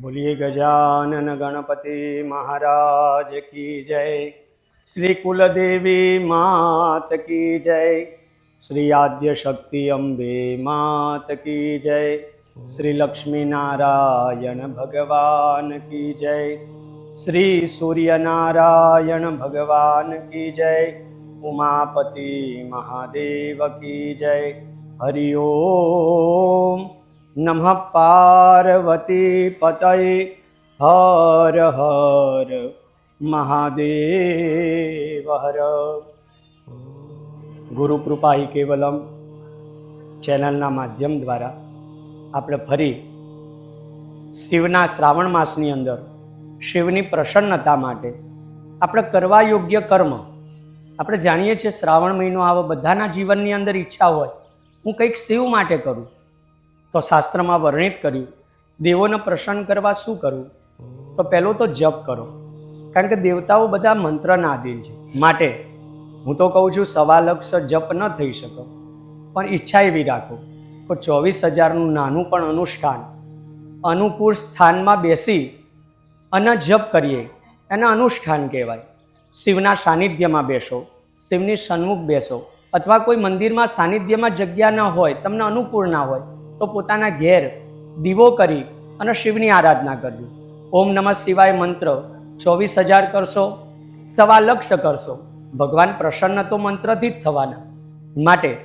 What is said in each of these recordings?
બોલીએ ગજાનન ગણપતિ મહારાજ કી જય. શ્રી કુલદેવી માત કી જય. શ્રી આદ્ય શક્તિ અંબે માત કી જય. શ્રી લક્ષ્મીનારાયણ ભગવાન કી જય. શ્રી સૂર્યનારાયણ ભગવાન કી જય. ઉમાપતિ મહાદેવ કી જય. હરિ ઓમ. નમઃ પાર્વતી પતય, હર હર મહાદેવ હર. ગુરુ કૃપા હિ કેવલમ ચેનલના માધ્યમ દ્વારા આપણે ફરી શિવના શ્રાવણ માસની અંદર શિવની પ્રસન્નતા માટે આપણે કરવા યોગ્ય કર્મ. આપણે જાણીએ છીએ શ્રાવણ મહિનો આવો બધાના જીવનની અંદર ઈચ્છા હોય, હું કંઈક શિવ માટે કરું. તો શાસ્ત્રમાં વર્ણિત કર્યું, દેવોને પ્રસન્ન કરવા શું કરવું? તો પહેલો તો જપ કરો. કારણ કે દેવતાઓ બધા મંત્રના આધીન છે. માટે હું તો કહું છું, સવા લક્ષ જપ ન થઈ શકો. પણ ઈચ્છા એવી રાખો તો ચોવીસ હજારનું નાનું પણ અનુષ્ઠાન, અનુકૂળ સ્થાનમાં બેસી અને જપ કરીએ. એને અનુષ્ઠાન કહેવાય. શિવના સાનિધ્યમાં બેસો, શિવની સન્મુખ બેસો. અથવા કોઈ મંદિરમાં સાનિધ્યમાં જગ્યા ન હોય, તમને અનુકૂળ ના હોય તો પોતાના ઘેર દીવો કરી અને શિવની આરાધના કરજો. ઓમ નમઃ શિવાય મંત્ર ચોવીસ હજાર કરશો, સવા લક્ષ કરશો. ભગવાન પ્રસન્ન તો મંત્રથી જ થવાના. માટે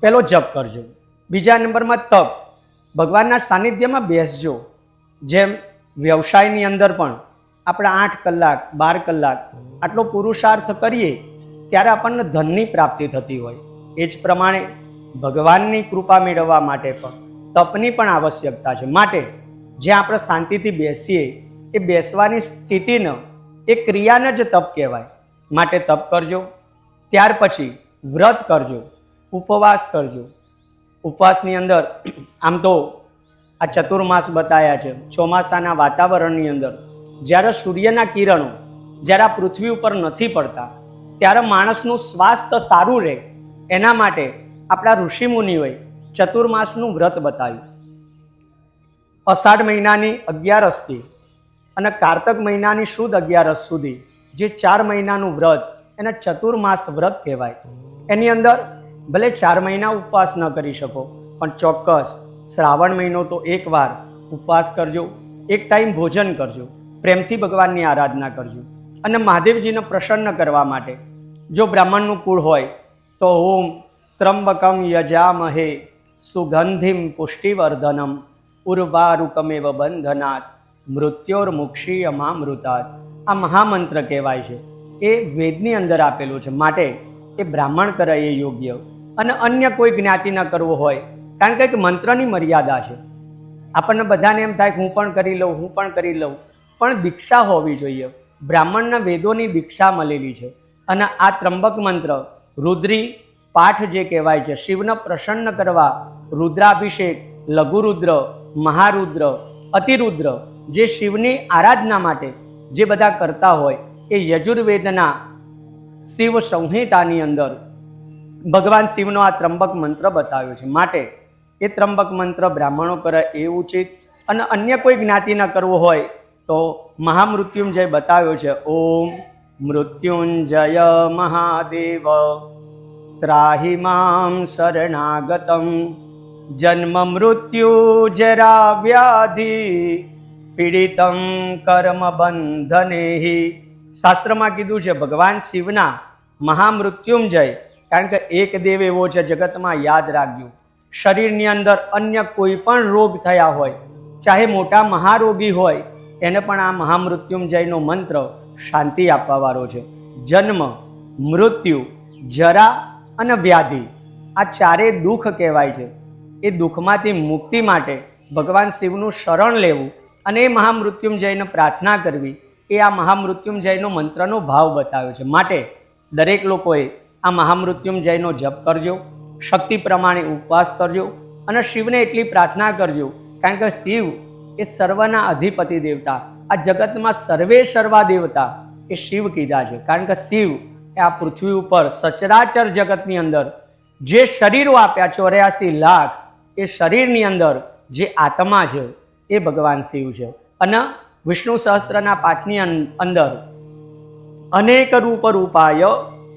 પહેલો જપ કરજો. બીજા નંબરમાં તપ. ભગવાનના સાનિધ્યમાં બેસજો. જેમ વ્યવસાયની અંદર પણ આપણે આઠ કલાક, બાર કલાક આટલો પુરુષાર્થ કરીએ, ત્યારે આપણને ધનની પ્રાપ્તિ થતી હોય. એ જ પ્રમાણે ભગવાનની કૃપા મેળવવા માટે પણ. તપની પણ આવશ્યકતા છે. માટે જ્યાં આપણે શાંતિથી બેસીએ, એ બેસવાની સ્થિતિને એ ક્રિયાને જ તપ કહેવાય. માટે તપ કરજો. ત્યાર પછી વ્રત કરજો. ઉપવાસ કરજો. ઉપવાસની અંદર આમ તો આ ચતુર્માસ બતાયા છે. ચોમાસાના વાતાવરણની અંદર જ્યારે સૂર્યના કિરણો જ્યારે આ પૃથ્વી ઉપર નથી પડતા, ત્યારે માણસનું સ્વાસ્થ્ય સારું રહે. એના માટે આપણા ઋષિમુનિઓએ ચતુર્માસનું વ્રત બતાવ્યું. અષાઢ મહિનાની અગિયારસથી અને કારતક મહિનાની શુદ્ધ અગિયારસ સુધી જે ચાર મહિનાનું વ્રત એને ચતુર્માસ વ્રત કહેવાય. એની અંદર ભલે ચાર મહિના ઉપવાસ ન કરી શકો, પણ ચોક્કસ શ્રાવણ મહિનો તો એકવાર ઉપવાસ કરજો, એક ટાઈમ ભોજન કરજો, પ્રેમથી ભગવાનની આરાધના કરજો અને મહાદેવજીને પ્રસન્ન કરવા માટે જો બ્રાહ્મણનું કુળ હોય તો ઓમ ત્રંબકમ યજામહે સુગંધિમ પુષ્ટિવર્ધનમ ઉર્વારુકમેવ બંધનાત મૃત્યોર્મુક્ષીયમામૃતાત આ મહામંત્ર કહેવાય છે। એ વેદની અંદર આપેલું છે। માટે એ બ્રાહ્મણ કરે એ યોગ્ય। અને અન્ય કોઈ જ્ઞાતિ ન કરવો હોય, કારણ કે એક મંત્રની મર્યાદા છે। આપણને બધાને એમ થાય કે હું પણ કરી લઉં, હું પણ કરી લઉં, પણ દીક્ષા હોવી જોઈએ। બ્રાહ્મણના વેદોની દીક્ષા મળેલી છે। અને આ ત્રંબક મંત્ર રુદ્રી પાઠ જે કહેવાય છે, શિવને પ્રસન્ન કરવા રુદ્રાભિષેક, લઘુરુદ્ર, મહારુદ્ર, અતિરુદ્ર, જે શિવની આરાધના માટે જે બધા કરતા હોય, એ યજુર્વેદના શિવ સંહિતાની અંદર ભગવાન શિવનો આ ત્રંબક મંત્ર બતાવ્યો છે. માટે એ ત્રંબક મંત્ર બ્રાહ્મણો કરે એ ઉચિત. અને અન્ય કોઈ જ્ઞાતિના કરવું હોય તો મહામૃત્યુંજય બતાવ્યો છે. ઓમ મૃત્યુંજય મહાદેવ. ત્રાહી મામ શરણાગતમ જન્મ મૃત્યુ જરા વ્યાધિ પીડિતમ કર્મ બંધને શાસ્ત્રમાં કીધું છે, ભગવાન શિવના મહામૃત્યુંજય કારણ કે એક દેવ એવો છે જગતમાં યાદ રાખજો. શરીરની અંદર અન્ય કોઈ પણ રોગ થયા હોય, ચાહે મોટા મહારોગી હોય, એને પણ આ મહામૃત્યુંજયનો મંત્ર શાંતિ આપવાવાળો છે. જન્મ, મૃત્યુ, જરા અને વ્યાધિ. આ ચારેય દુઃખ કહેવાય છે. એ દુઃખમાંથી મુક્તિ માટે ભગવાન શિવનું શરણ લેવું અને એ મહામૃત્યુંજયને પ્રાર્થના કરવી, એ આ મહામૃત્યુંજયનો મંત્રનો ભાવ બતાવ્યો છે. માટે દરેક લોકોએ આ મહામૃત્યુંજયનો જપ કરજો, શક્તિ પ્રમાણે ઉપવાસ કરજો અને શિવને એટલી પ્રાર્થના કરજો, કારણ કે શિવ એ સર્વના અધિપતિ દેવતા. આ જગતમાં સર્વે સર્વા દેવતા એ શિવ કીધા છે. કારણ કે શિવ આ પૃથ્વી ઉપર સચરાચર જગતની અંદર જે શરીરો આપ્યા ચોર્યાસી લાખ, એ શરીરની અંદર જે આત્મા છે, એ ભગવાન શિવ છે. અને વિષ્ણુ સહસ્ત્રના પાઠની અંદર અનેક રૂપ રૂપાય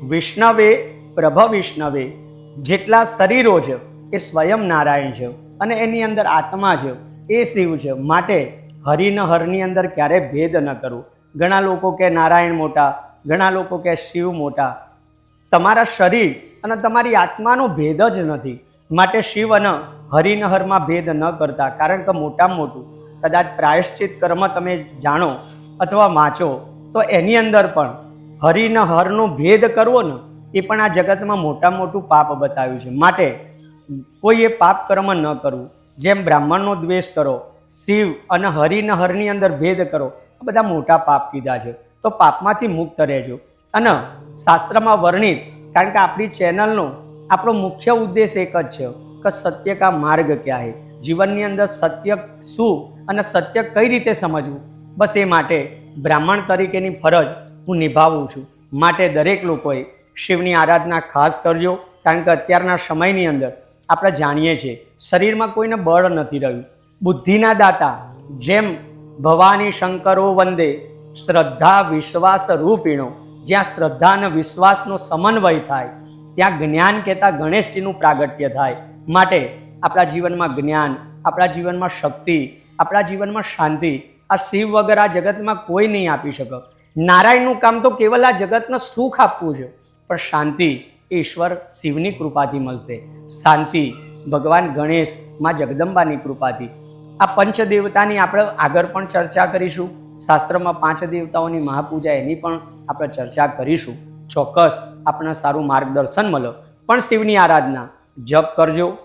વિષ્ણવે, પ્રભ વિષ્ણવે જેટલા શરીરો છે, એ સ્વયં નારાયણ છે. અને એની અંદર આત્મા છે, એ શિવ છે. માટે હરિન હરની અંદર ક્યારે ભેદ ન કરવું ઘણા લોકો કે નારાયણ મોટા ઘણા લોકો કે શિવ મોટા, તમારા શરીર અને તમારી આત્માનો ભેદ જ નથી. માટે શિવ અને હરિનહરમાં ભેદ ન કરતા, કારણ કે મોટામાં મોટું. કદાચ પ્રાયશ્ચિત કર્મ તમે જાણો અથવા વાંચો, તો એની અંદર પણ હરિને હરનો ભેદ કરવો ને, એ પણ આ જગતમાં મોટા મોટું પાપ બતાવ્યું છે. માટે કોઈએ પાપ કર્મ ન કરવું. જેમ બ્રાહ્મણનો દ્વેષ કરો, શિવ અને હરિને હરની અંદર ભેદ કરો, આ બધા મોટા પાપ કીધા છે. તો પાપમાંથી મુક્ત રહેજો. અને શાસ્ત્રમાં વર્ણિત, કારણ કે આપણી ચેનલનો આપણો મુખ્ય ઉદ્દેશ એક જ છે કે સત્ય કા માર્ગ ક્યાં હે? જીવનની અંદર સત્ય શું અને સત્ય કઈ રીતે સમજવું? બસ એ માટે બ્રાહ્મણ તરીકેની ફરજ હું નિભાવું છું. માટે દરેક લોકોએ શિવની આરાધના ખાસ કરજો, કારણ કે અત્યારના સમયની અંદર આપણે જાણીએ છીએ, શરીરમાં કોઈને બળ નથી રહ્યું. બુદ્ધિના દાતા જેમ ભવાની શંકરો વંદે શ્રદ્ધા વિશ્વાસ રૂપીણો જ્યાં શ્રદ્ધા અને વિશ્વાસનો સમન્વય થાય, ત્યાં જ્ઞાન કહેતા ગણેશજીનું પ્રાગટ્ય થાય. માટે આપણા જીવનમાં જ્ઞાન, આપણા જીવનમાં શક્તિ, આપણા જીવનમાં શાંતિ, આ શિવ વગર આ જગતમાં કોઈ નહીં આપી શકે. નારાયણનું કામ તો કેવલ આ જગતને સુખ આપવું છે. પણ શાંતિ ઈશ્વર શિવની કૃપાથી મળશે. શાંતિ ભગવાન ગણેશમાં જગદંબાની કૃપાથી. આ પંચદેવતાની આપણે આગળ પણ ચર્ચા કરીશું. શાસ્ત્રમાં પાંચ દેવતાઓની મહાપૂજા એની પણ આપણે ચર્ચા કરીશું. ચોક્કસ આપણને સારું માર્ગદર્શન મળે. પણ શિવની આરાધના જપ કરજો,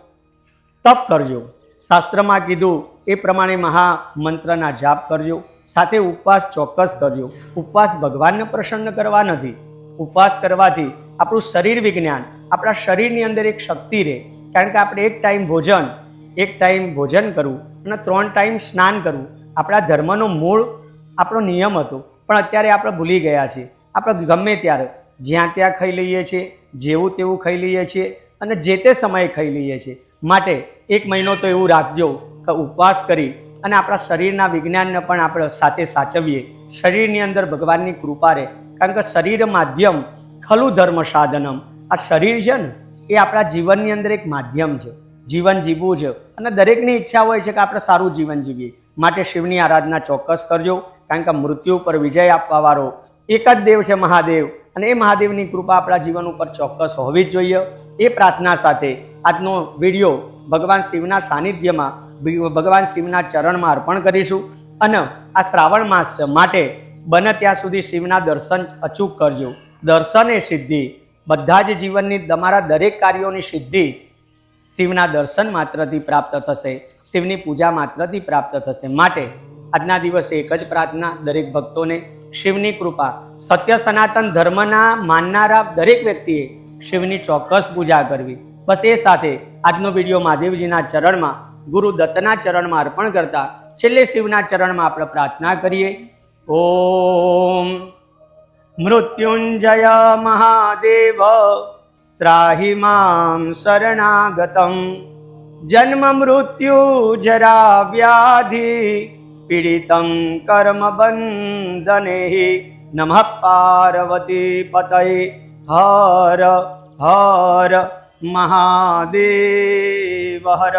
તપ કરજો. શાસ્ત્રમાં કીધું એ પ્રમાણે મહામંત્રના જાપ કરજો. સાથે ઉપવાસ ચોક્કસ કરજો. ઉપવાસ ભગવાનને પ્રસન્ન કરવા નથી. ઉપવાસ કરવાથી આપણું શરીર વિજ્ઞાન, આપણા શરીરની અંદર એક શક્તિ રહે. કારણ કે આપણે એક ટાઈમ ભોજન, એક ટાઈમ ભોજન કરવું અને ત્રણ ટાઈમ સ્નાન કરવું. આપણા ધર્મનો મૂળ આપણો નિયમ હતો. પણ અત્યારે આપણે ભૂલી ગયા છીએ. આપણે ગમે ત્યારે જ્યાં ત્યાં ખાઈ લઈએ છીએ, જેવું તેવું ખાઈ લઈએ છીએ અને જે તે સમયે ખાઈ લઈએ છીએ. માટે એક મહિનો તો એવું રાખજો કે ઉપવાસ કરી અને આપણા શરીરના વિજ્ઞાનને પણ આપણે સાથે સાચવીએ. શરીરની અંદર ભગવાનની કૃપા રહે. કારણ કે શરીર માધ્યમ ખલું ધર્મ સાધનમ. આ શરીર છે ને, એ આપણા જીવનની અંદર એક માધ્યમ છે. જીવન જીવવું છે. અને દરેકની ઈચ્છા હોય છે કે આપણે સારું જીવન જીવીએ. માટે શિવની આરાધના ચોક્કસ કરજો. કારણ કે મૃત્યુ પર વિજય આપવાવાળો એક જ દેવ છે મહાદેવ. અને એ મહાદેવની કૃપા આપણા જીવન ઉપર ચોક્કસ હોવી જ જોઈએ. એ પ્રાર્થના સાથે આજનો વીડિયો ભગવાન શિવના સાનિધ્યમાં ભગવાન શિવના ચરણમાં અર્પણ કરીશું. અને આ શ્રાવણ માસ માટે બને ત્યાં સુધી શિવના દર્શન અચૂક કરજો. દર્શન એ સિદ્ધિ. બધા જ જીવનની તમારા દરેક કાર્યોની સિદ્ધિ શિવના દર્શન માત્રથી પ્રાપ્ત થશે. શિવની પૂજા માત્રથી પ્રાપ્ત થશે. માટે આજના દિવસે એક જ પ્રાર્થના દરેક ભક્તોને. શિવની કૃપા. સત્ય સનાતન ધર્મના માનનારા દરેક વ્યક્તિએ શિવની ચોક્કસ પૂજા કરવી. બસ એ સાથે આજનો વીડિયો મહાદેવજીના ચરણમાં, ગુરુ દત્તના ચરણમાં અર્પણ કરતા છેલ્લે શિવના ચરણમાં આપણે પ્રાર્થના કરીએ. ઓમ મૃત્યુંજય મહાદેવ, ત્રાહી મામ શરણાગતમ. જન્મ મૃત્યુ જરા વ્યાધિ પીડિતમ કર્મ બંધને નમઃ પાર્વતી પતય હર હર મહાદેવ હર